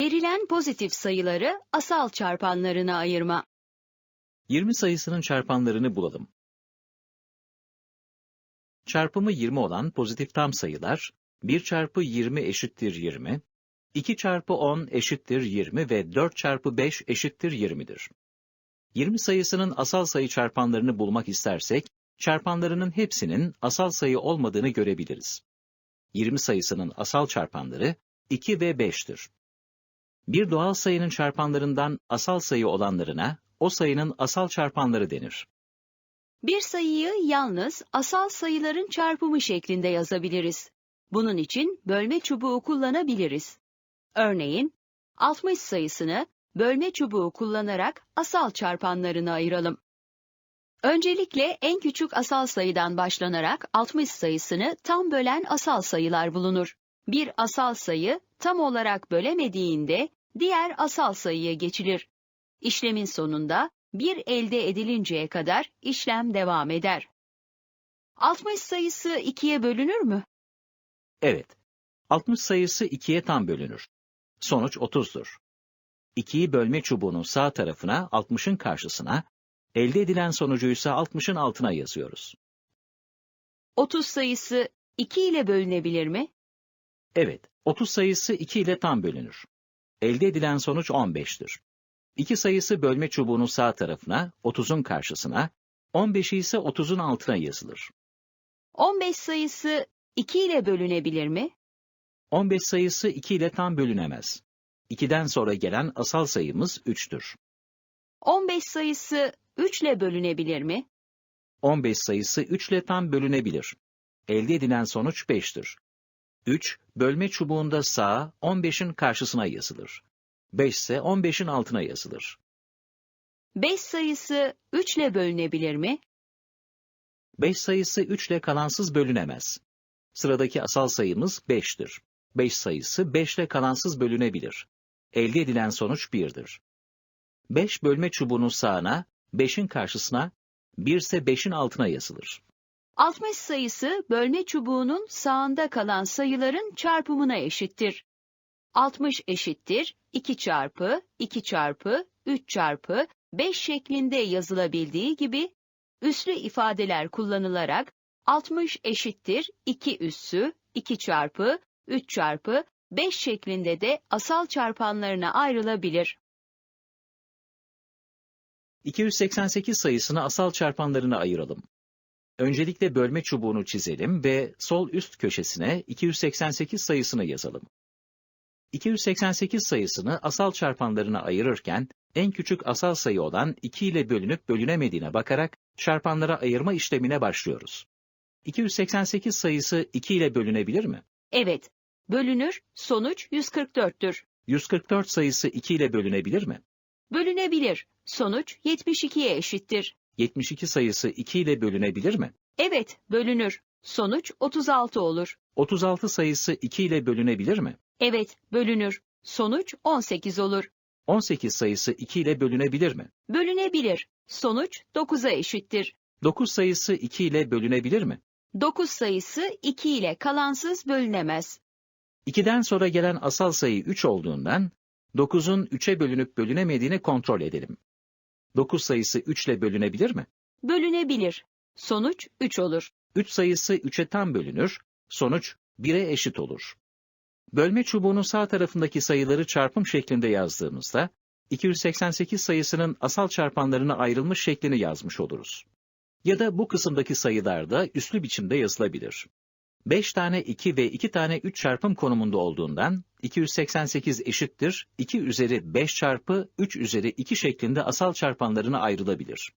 Verilen pozitif sayıları asal çarpanlarına ayırma. 20 sayısının çarpanlarını bulalım. Çarpımı 20 olan pozitif tam sayılar, 1 çarpı 20 eşittir 20, 2 çarpı 10 eşittir 20 ve 4 çarpı 5 eşittir 20'dir. 20 sayısının asal sayı çarpanlarını bulmak istersek, çarpanlarının hepsinin asal sayı olmadığını görebiliriz. 20 sayısının asal çarpanları 2 ve 5'tir. Bir doğal sayının çarpanlarından asal sayı olanlarına, o sayının asal çarpanları denir. Bir sayıyı yalnız asal sayıların çarpımı şeklinde yazabiliriz. Bunun için bölme çubuğu kullanabiliriz. Örneğin 60 sayısını bölme çubuğu kullanarak asal çarpanlarına ayıralım. Öncelikle en küçük asal sayıdan başlanarak 60 sayısını tam bölen asal sayılar bulunur. Bir asal sayı tam olarak bölemediğinde diğer asal sayıya geçilir. İşlemin sonunda bir elde edilinceye kadar işlem devam eder. 60 sayısı 2'ye bölünür mü? Evet, 60 sayısı 2'ye tam bölünür. Sonuç 30'dur. 2'yi bölme çubuğunun sağ tarafına 60'ın karşısına, elde edilen sonucu ise 60'ın altına yazıyoruz. 30 sayısı 2 ile bölünebilir mi? Evet, 30 sayısı 2 ile tam bölünür. Elde edilen sonuç 15'tir. 2 sayısı bölme çubuğunun sağ tarafına, 30'un karşısına, 15'i ise 30'un altına yazılır. 15 sayısı 2 ile bölünebilir mi? 15 sayısı 2 ile tam bölünemez. 2'den sonra gelen asal sayımız 3'tür. 15 sayısı 3 ile bölünebilir mi? 15 sayısı 3 ile tam bölünebilir. Elde edilen sonuç 5'tir. 3, bölme çubuğunda sağa 15'in karşısına yazılır. 5 ise 15'in altına yazılır. 5 sayısı 3 ile bölünebilir mi? 5 sayısı 3 ile kalansız bölünemez. Sıradaki asal sayımız 5'tir. 5 sayısı 5 ile kalansız bölünebilir. Elde edilen sonuç 1'dir. 5 bölme çubuğunun sağına, 5'in karşısına, 1 ise 5'in altına yazılır. 60 sayısı bölme çubuğunun sağında kalan sayıların çarpımına eşittir. 60 eşittir 2 çarpı 2 çarpı 3 çarpı 5 şeklinde yazılabildiği gibi üslü ifadeler kullanılarak 60 eşittir 2 üssü 2 çarpı 3 çarpı 5 şeklinde de asal çarpanlarına ayrılabilir. 288 sayısını asal çarpanlarına ayıralım. Öncelikle bölme çubuğunu çizelim ve sol üst köşesine 288 sayısını yazalım. 288 sayısını asal çarpanlarına ayırırken en küçük asal sayı olan 2 ile bölünüp bölünemediğine bakarak çarpanlara ayırma işlemine başlıyoruz. 288 sayısı 2 ile bölünebilir mi? Evet, bölünür, sonuç 144'tür. 144 sayısı 2 ile bölünebilir mi? Bölünebilir, sonuç 72'ye eşittir. 72 sayısı 2 ile bölünebilir mi? Evet, bölünür, sonuç 36 olur. 36 sayısı 2 ile bölünebilir mi? Evet, bölünür, sonuç 18 olur. 18 sayısı 2 ile bölünebilir mi? Bölünebilir, sonuç 9'a eşittir. 9 sayısı 2 ile bölünebilir mi? 9 sayısı 2 ile kalansız bölünemez. 2'den sonra gelen asal sayı 3 olduğundan 9'un 3'e bölünüp bölünemediğini kontrol edelim. 9 sayısı 3 ile bölünebilir mi? Bölünebilir, sonuç 3 olur. 3 sayısı 3'e tam bölünür, sonuç 1'e eşit olur. Bölme çubuğunun sağ tarafındaki sayıları çarpım şeklinde yazdığımızda, 288 sayısının asal çarpanlarına ayrılmış şeklini yazmış oluruz. Ya da bu kısımdaki sayılar da üslü biçimde yazılabilir. 5 tane 2 ve 2 tane 3 çarpım konumunda olduğundan 288 eşittir 2 üzeri 5 çarpı 3 üzeri 2 şeklinde asal çarpanlarına ayrılabilir.